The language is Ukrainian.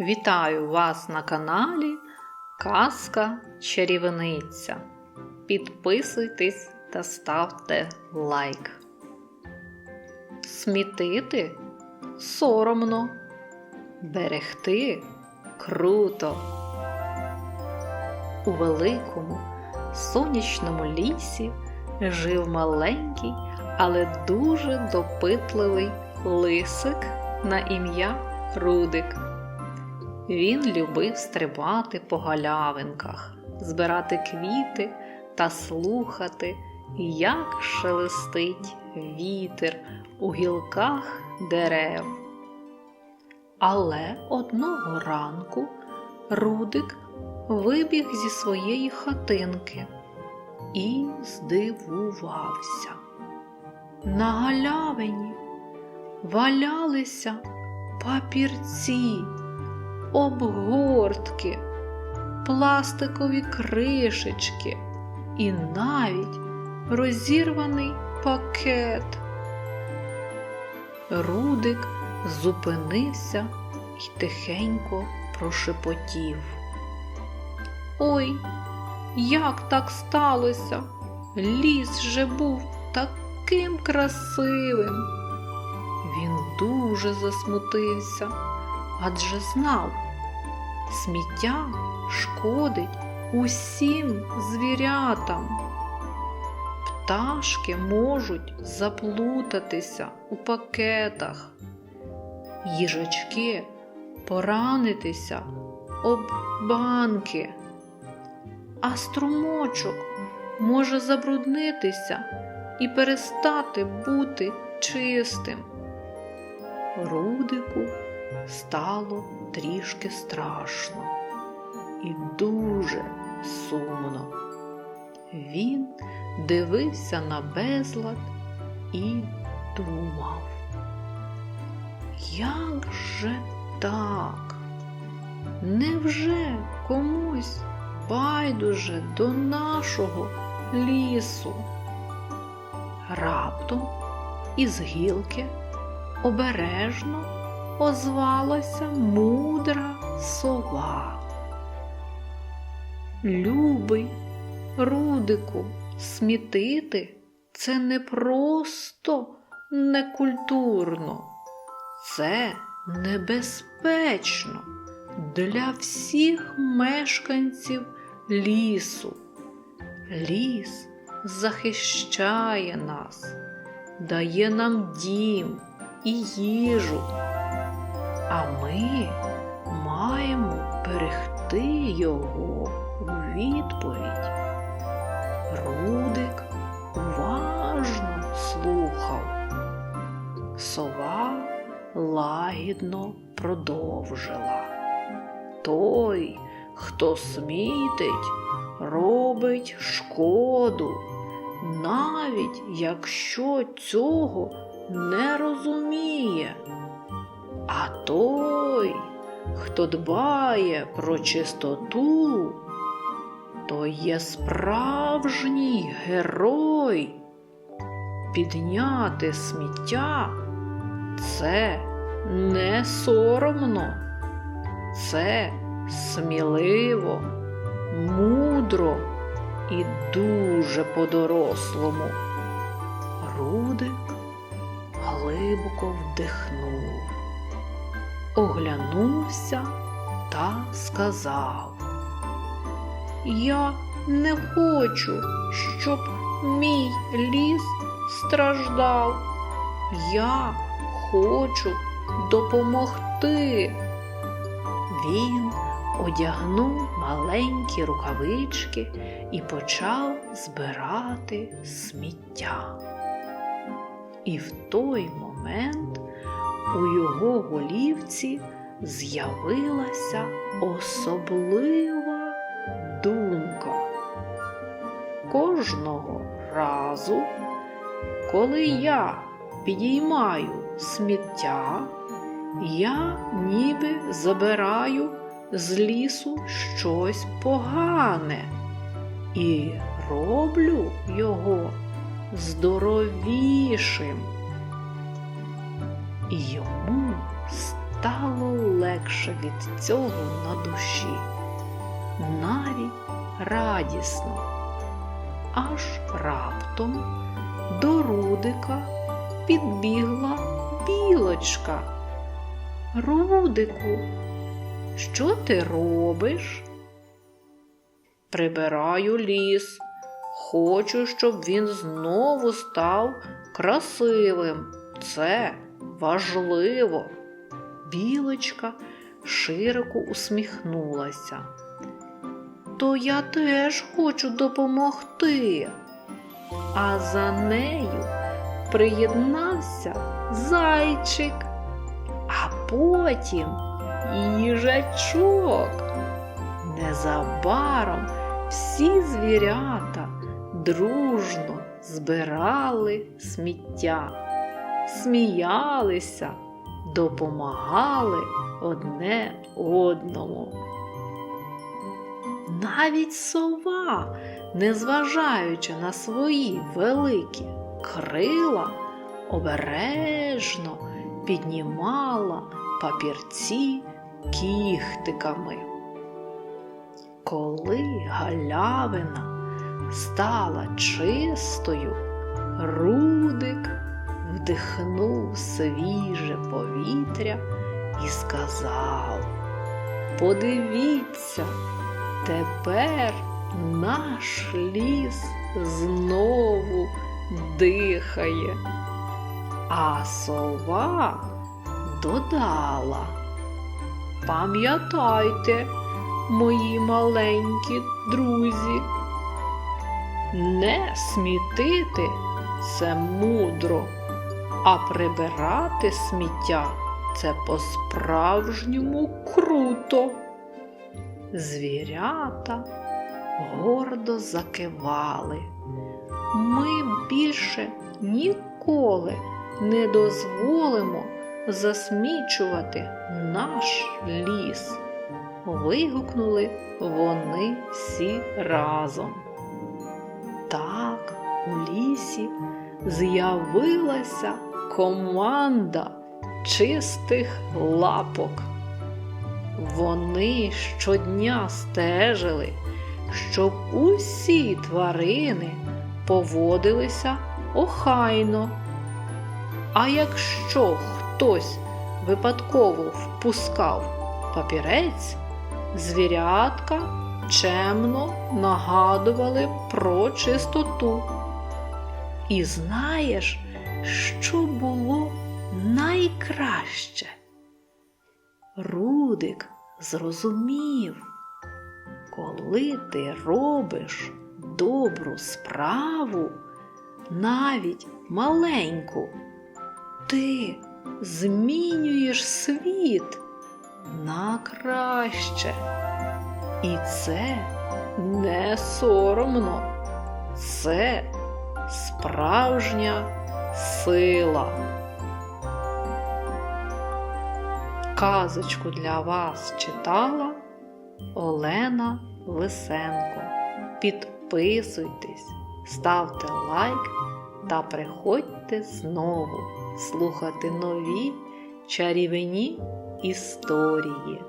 Вітаю вас на каналі Казка Чарівниця. Підписуйтесь та ставте лайк. Смітити соромно, берегти круто. У великому сонячному лісі жив маленький, але дуже допитливий лисик на ім'я Рудик. Він любив стрибати по галявинках, збирати квіти та слухати, як шелестить вітер у гілках дерев. Але одного ранку Рудик вибіг зі своєї хатинки і здивувався. На галявині валялися папірці обгортки, пластикові кришечки і навіть розірваний пакет. Рудик зупинився і тихенько прошепотів. Ой, як так сталося? Ліс же був таким красивим. Він дуже засмутився, адже знав, сміття шкодить усім звірятам. Пташки можуть заплутатися у пакетах, їжачки поранитися об банки, а струмочок може забруднитися і перестати бути чистим. Рудику стало трішки страшно і дуже сумно. Він дивився на безлад і думав, як же так? Невже комусь байдуже до нашого лісу? Раптом із гілки обережно озвалася мудра сова. Любий, Рудику, смітити це не просто некультурно, це небезпечно для всіх мешканців лісу. Ліс захищає нас, дає нам дім і їжу, а ми маємо берегти його у відповідь. Рудик уважно слухав. Сова лагідно продовжила. Той, хто смітить, робить шкоду, навіть якщо цього не розуміє. А той, хто дбає про чистоту, то є справжній герой. Підняти сміття це не соромно, це сміливо, мудро і дуже по-дорослому. Рудик глибоко вдихнув, оглянувся та сказав. Я не хочу, щоб мій ліс страждав. Я хочу допомогти. Він одягнув маленькі рукавички і почав збирати сміття. І в той момент у його голівці з'явилася особлива думка. Кожного разу, коли я підіймаю сміття, я ніби забираю з лісу щось погане і роблю його здоровішим. І йому стало легше від цього на душі, навіть радісно. Аж раптом до Рудика підбігла білочка. Рудику, що ти робиш? Прибираю ліс. Хочу, щоб він знову став красивим. Це важливо. Білочка широко усміхнулася. То я теж хочу допомогти. А за нею приєднався зайчик, а потім їжачок. Незабаром всі звірята дружно збирали сміття, сміялися, допомагали одне одному. Навіть сова, незважаючи на свої великі крила, обережно піднімала папірці кіхтиками. Коли галявина стала чистою, Рудик вдихнув свіже повітря і сказав: Подивіться, тепер наш ліс знову дихає. А сова додала. Пам'ятайте, мої маленькі друзі, не смітити це мудро, а прибирати сміття це по-справжньому круто. Звірята гордо закивали. Ми більше ніколи не дозволимо засмічувати наш ліс. Вигукнули вони всі разом. Так у лісі з'явилася команда чистих лапок. Вони щодня стежили, щоб усі тварини поводилися охайно. А якщо хтось випадково впускав папірець, звірятка чемно нагадували про чистоту. І знаєш, що було найкраще? Рудик зрозумів, коли ти робиш добру справу, навіть маленьку, ти змінюєш світ на краще. І це не соромно, це справжня сила. Казочку для вас читала Олена Лисенко. Підписуйтесь, ставте лайк та приходьте знову слухати нові чарівні історії.